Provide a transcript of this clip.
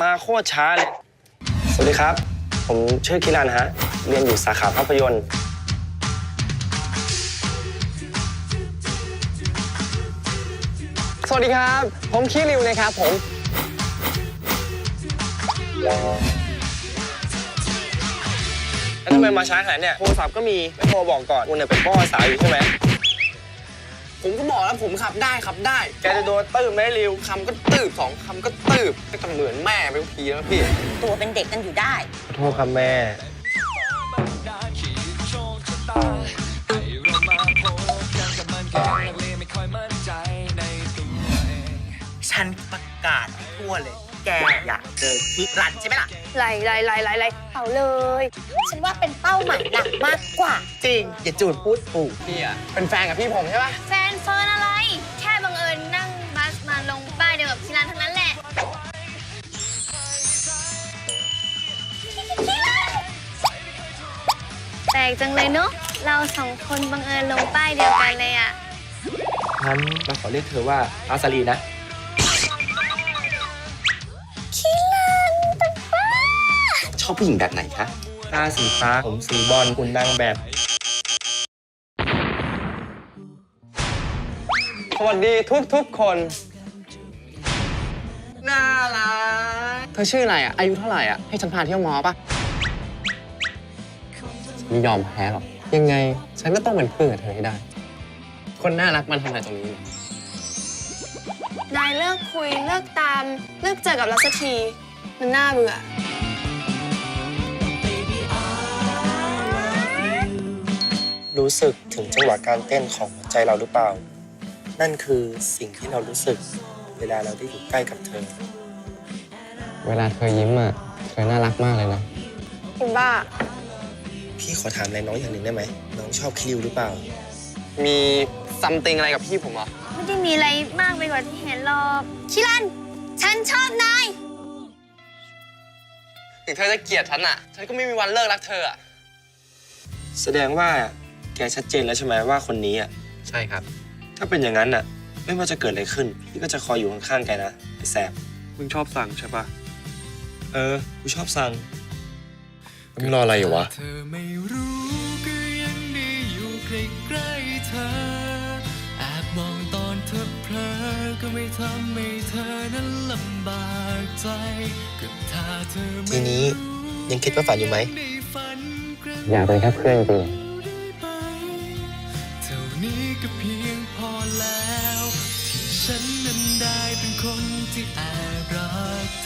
มาโคตรช้าเลย สวัสดีครับ ผมชื่อคิรันฮะ เรียนอยู่สาขาภาพยนตร์ สวัสดีครับ ผมคีริวนะครับผม แล้วทำไมมาช้าขนาดเนี้ยโทรศัพท์ก็มีไม่โทรบอกก่อนคุณเนี่ยเป็นป้อสาวอยู่ใช่ไหม ผมก็บอกแล้วผมขับได้ขับได้ แกจะโดนตื้มไหมริวคำก็ตืบสองคำก็ตืบก็จะเหมือนแม่ไปทุกทีแล้วพี่ ตัวเป็นเด็กกันอยู่ได้ขอโทษครับแม่ ฉันประกาศทั่วเลย แก อยากเจอคิรันใช่ไหมล่ะไล่ไล่ไล่ไล่ไล่เอาเลย ฉันว่าเป็นเป้าหมายหลักมากกว่า จริง อย่าจูดพูดถูกพี่อะเป็นแฟนกับพี่ผมใช่ปะแฟนเฟิร์นอะไร แค่บังเอิญนั่งบัสมาลงป้ายเดียวกับชิรันเท่านั้นแหละแปลกจังเลยเนอะเราสองคนบังเอิญลงป้ายเดียวกันเลยอะงั้นเราขอเรียกเธอว่าอาสลีนะ อบผู้หญิงแบบไหนคะ ตาสีฟ้า ผมสีบอลคุณนางแบบ สวัสดีทุกทุกๆคน น่ารัก เธอชื่ออะไรอะ อายุเท่าไหร่อะ ให้ฉันพาเที่ยวมอปะไม่ยอมแพ้หรอก ยังไง ฉันก็ต้องเป็นเพื่อนกับเธอให้ได้ คนน่ารักมันทำอะไรตรงนี้นายเลิกคุยเลิกตาม เลิกเจอกับเราสักที มันน่าเบื่อ รู้สึกถึงจังหวะการเต้นของหัวใจเราหรือเปล่า นั่นคือสิ่งที่เรารู้สึกเวลาเราได้อยู่ใกล้กับเธอ เวลาเธอยิ้มอะ เธอน่ารักมากเลยนะคุณบ้า พี่ขอถามอะไรน้องอย่างหนึ่งได้ไหม น้องชอบคิริวหรือเปล่า มีซัมติงอะไรกับพี่ผมเหรอ ไม่ได้มีอะไรมากไปกว่าที่เห็นหรอกชิรัน ฉันชอบนาย ถึงเธอจะเกลียดฉันอะ ฉันก็ไม่มีวันเลิกรักเธออะ แสดงว่า แกชัดเจนแล้วใช่ไหมว่าคนนี้อะ ใช่ครับ ถ้าเป็นอย่างนั้นอะ ไม่ว่าจะเกิดอะไรขึ้น พี่ก็จะคอยอยู่ข้างๆแกนะไอ้แสบ มึงชอบสั่งใช่ปะเออ กูชอบสั่งมึงรออะไรอยู่วะ เธอไม่รู้ก็ยังได้อยู่ใกล้ๆเธอแอบมองตอนเธอเพลอก็ไม่ทำให้เธอนั้นลำบากใจก็ถ้าเธอไม่ทีนี้ยังคิดว่าฝันอยู่ไหมได้ฝันกระอยากเป็นแค่เพื่อนจริง เพียงพอแล้ว ที่ฉันนั้นได้เป็นคนที่แอบรักเธอ